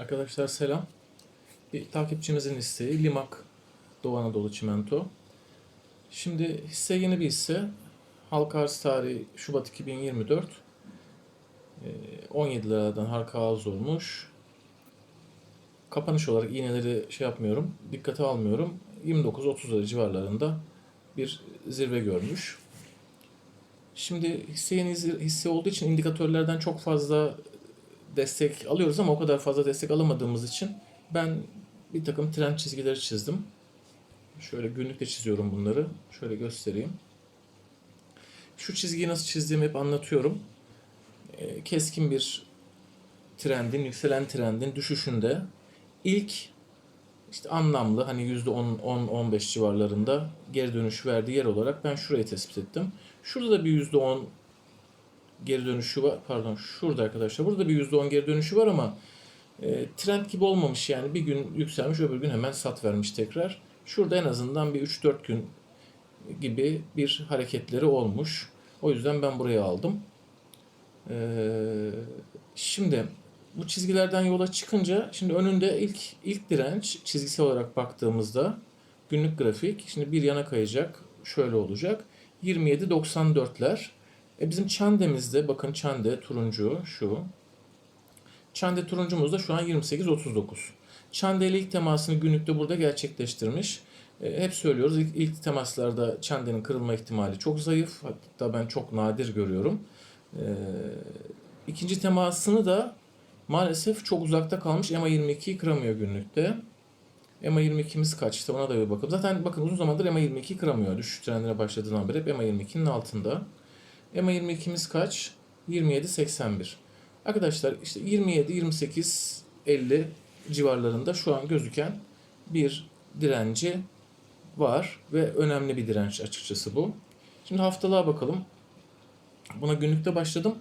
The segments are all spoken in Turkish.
Arkadaşlar selam. Bir takipçimizin isteği Limak Doğu Anadolu Çimento. Şimdi hisse yeni bir hisse. Halka arz tarihi Şubat 2024. Ee, 17 liradan halka arz olmuş. Kapanış olarak iğneleri şey yapmıyorum, dikkate almıyorum. 29-30 lira civarlarında bir zirve görmüş. Şimdi hisse yeni hisse olduğu için indikatörlerden çok fazla destek alıyoruz ama o kadar fazla destek alamadığımız için ben bir takım trend çizgileri çizdim. Şöyle günlükte çiziyorum bunları. Şöyle göstereyim. Şu çizgiyi nasıl çizdiğimi hep anlatıyorum. Ee, Keskin bir trendin, yükselen trendin düşüşünde ilk işte anlamlı hani %10-15 civarlarında geri dönüş verdiği yer olarak ben şurayı tespit ettim. Şurada da bir %10 geri dönüşü var. Pardon şurada arkadaşlar. Burada bir %10 geri dönüşü var ama e, trend gibi olmamış yani. Bir gün yükselmiş öbür gün hemen sat vermiş tekrar. Şurada en azından bir 3-4 gün gibi bir hareketleri olmuş. O yüzden ben buraya aldım. Ee, şimdi bu çizgilerden yola çıkınca şimdi önünde ilk ilk direnç çizgisel olarak baktığımızda günlük grafik şimdi bir yana kayacak. Şöyle olacak. 27.94'ler. E bizim çandemizde bakın çande turuncu şu. Çande turuncumuz da şu an 28.39. Çande ile ilk temasını günlükte burada gerçekleştirmiş. E, hep söylüyoruz ilk, ilk temaslarda çandenin kırılma ihtimali çok zayıf. Hatta ben çok nadir görüyorum. E, ikinci temasını da maalesef çok uzakta kalmış. EMA 22'yi kıramıyor günlükte. EMA 22'miz kaçtı ona da bir bakalım. Zaten bakın uzun zamandır EMA 22'yi kıramıyor. Düşüş trendine başladığından beri hep EMA 22'nin altında. EMA 22'miz kaç? 27.81. Arkadaşlar işte 27, 28, 50 civarlarında şu an gözüken bir direnci var ve önemli bir direnç açıkçası bu. Şimdi haftalığa bakalım. Buna günlükte başladım.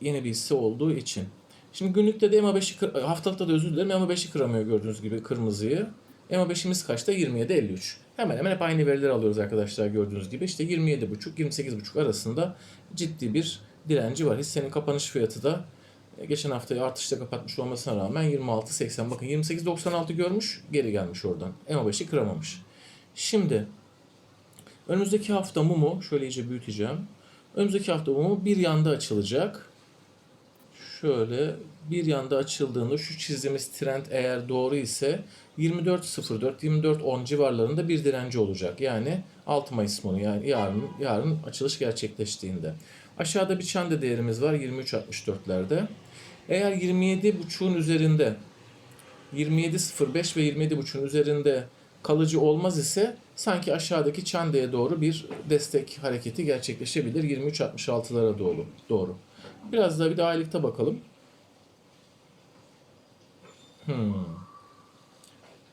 Yeni bir hisse olduğu için. Şimdi günlükte de EMA5'i haftalıkta da özür dilerim EMA5'i kıramıyor gördüğünüz gibi kırmızıyı. EMA5'imiz kaçta? 27.53. Hemen hemen hep aynı verileri alıyoruz arkadaşlar gördüğünüz gibi. İşte 27.5-28.5 arasında ciddi bir direnci var. Hissenin kapanış fiyatı da e, geçen haftayı artışta kapatmış olmasına rağmen 26.80. Bakın 28.96 görmüş geri gelmiş oradan. EMA5'i kıramamış. Şimdi önümüzdeki hafta mumu şöyle iyice büyüteceğim. Önümüzdeki hafta mumu bir yanda açılacak. Şöyle bir yanda açıldığında şu çizdiğimiz trend eğer doğru ise 24.04 24.10 civarlarında bir direnci olacak. Yani 6 Mayıs mumu yani yarın yarın açılış gerçekleştiğinde. Aşağıda bir çanda değerimiz var 23.64'lerde. Eğer 27.5'un üzerinde 27.05 ve 27.5'un üzerinde kalıcı olmaz ise sanki aşağıdaki çandaya doğru bir destek hareketi gerçekleşebilir 23.66'lara doğru. doğru. Biraz daha bir de aylıkta bakalım. Hmm.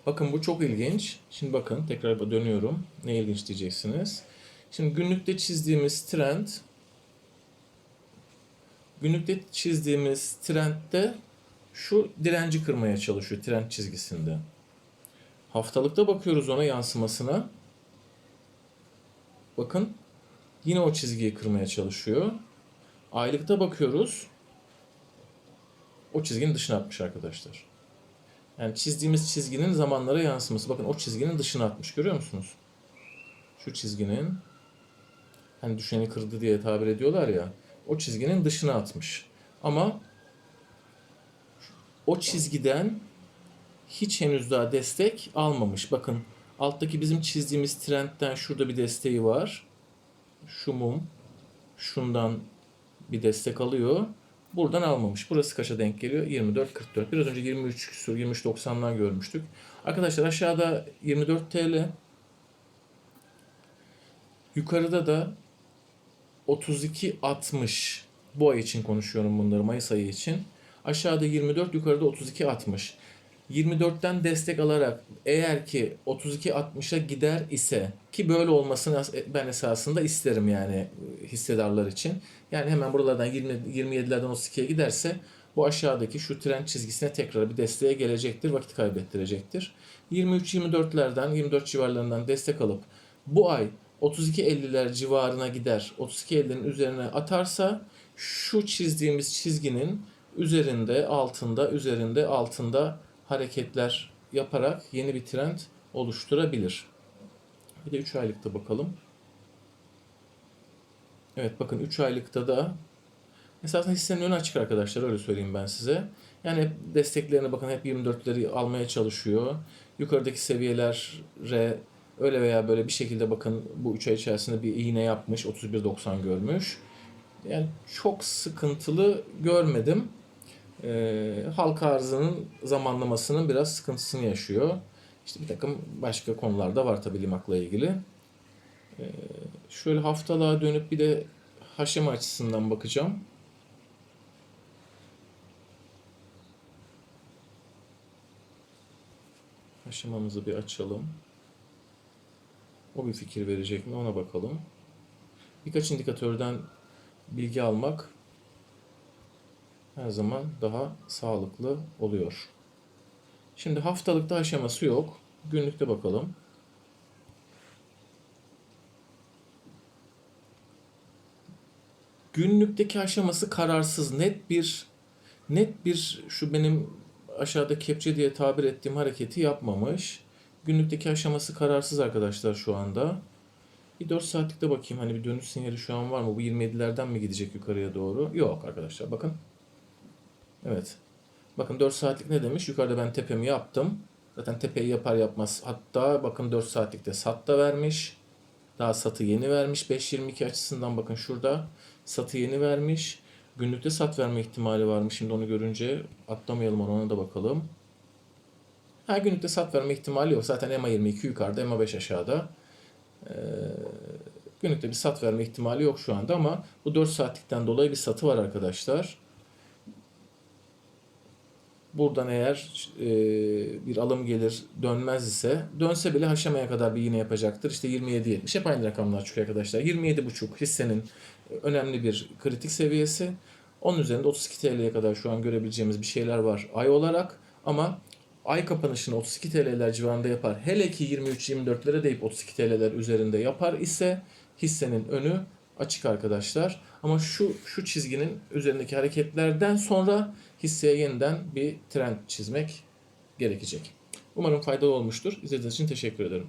Bakın bu çok ilginç. Şimdi bakın tekrar dönüyorum. Ne ilginç diyeceksiniz. Şimdi günlükte çizdiğimiz trend günlükte çizdiğimiz trendde şu direnci kırmaya çalışıyor trend çizgisinde. Haftalıkta bakıyoruz ona yansımasına. Bakın yine o çizgiyi kırmaya çalışıyor. Aylıkta bakıyoruz. O çizginin dışına atmış arkadaşlar. Yani çizdiğimiz çizginin zamanlara yansıması. Bakın o çizginin dışına atmış. Görüyor musunuz? Şu çizginin hani düşeni kırdı diye tabir ediyorlar ya. O çizginin dışına atmış. Ama o çizgiden hiç henüz daha destek almamış. Bakın alttaki bizim çizdiğimiz trendten şurada bir desteği var. Şu mum şundan bir destek alıyor. Buradan almamış. Burası kaça denk geliyor? 24.44. Biraz önce 23 küsur, 23.90'dan görmüştük. Arkadaşlar aşağıda 24 TL. Yukarıda da 32.60. Bu ay için konuşuyorum bunları Mayıs ayı için. Aşağıda 24, yukarıda 32.60. 24'ten destek alarak eğer ki 32.60'a gider ise ki böyle olmasını ben esasında isterim yani hissedarlar için. Yani hemen buralardan 20, 27'lerden 32'ye giderse bu aşağıdaki şu trend çizgisine tekrar bir desteğe gelecektir, vakit kaybettirecektir. 23-24'lerden, 24 civarlarından destek alıp bu ay 32-50'ler civarına gider, 32-50'lerin üzerine atarsa şu çizdiğimiz çizginin üzerinde, altında, üzerinde, altında hareketler yaparak yeni bir trend oluşturabilir. Bir de 3 aylıkta bakalım. Evet bakın 3 aylıkta da esasında hissenin önü açık arkadaşlar öyle söyleyeyim ben size. Yani hep desteklerine bakın hep 24'leri almaya çalışıyor. Yukarıdaki seviyelere öyle veya böyle bir şekilde bakın bu 3 ay içerisinde bir iğne yapmış 31.90 görmüş. Yani çok sıkıntılı görmedim. Ee, halka arzının zamanlamasının biraz sıkıntısını yaşıyor. İşte bir takım başka konular da var tabii limakla ilgili. Ee, şöyle haftalığa dönüp bir de haşem açısından bakacağım. Haşemamızı bir açalım. O bir fikir verecek mi ona bakalım. Birkaç indikatörden bilgi almak her zaman daha sağlıklı oluyor. Şimdi haftalıkta aşaması yok. Günlükte bakalım. Günlükteki aşaması kararsız, net bir net bir şu benim aşağıda kepçe diye tabir ettiğim hareketi yapmamış. Günlükteki aşaması kararsız arkadaşlar şu anda. Bir 4 saatlikte bakayım hani bir dönüş sinyali şu an var mı? Bu 27'lerden mi gidecek yukarıya doğru? Yok arkadaşlar bakın. Evet. Bakın 4 saatlik ne demiş? Yukarıda ben tepemi yaptım. Zaten tepeyi yapar yapmaz. Hatta bakın 4 saatlikte sat da vermiş. Daha satı yeni vermiş. 5.22 açısından bakın şurada. Satı yeni vermiş. Günlükte sat verme ihtimali varmış. Şimdi onu görünce atlamayalım ona, ona da bakalım. Ha günlükte sat verme ihtimali yok. Zaten EMA 22 yukarıda, EMA 5 aşağıda. Ee, günlükte bir sat verme ihtimali yok şu anda ama bu 4 saatlikten dolayı bir satı var arkadaşlar. Buradan eğer e, bir alım gelir dönmez ise dönse bile haşamaya kadar bir iğne yapacaktır. İşte 27-70 hep aynı rakamlar çıkıyor arkadaşlar. 27,5 hissenin önemli bir kritik seviyesi. Onun üzerinde 32 TL'ye kadar şu an görebileceğimiz bir şeyler var ay olarak. Ama ay kapanışını 32 TL'ler civarında yapar. Hele ki 23-24'lere deyip 32 TL'ler üzerinde yapar ise hissenin önü açık arkadaşlar. Ama şu şu çizginin üzerindeki hareketlerden sonra hisseye yeniden bir trend çizmek gerekecek. Umarım faydalı olmuştur. İzlediğiniz için teşekkür ederim.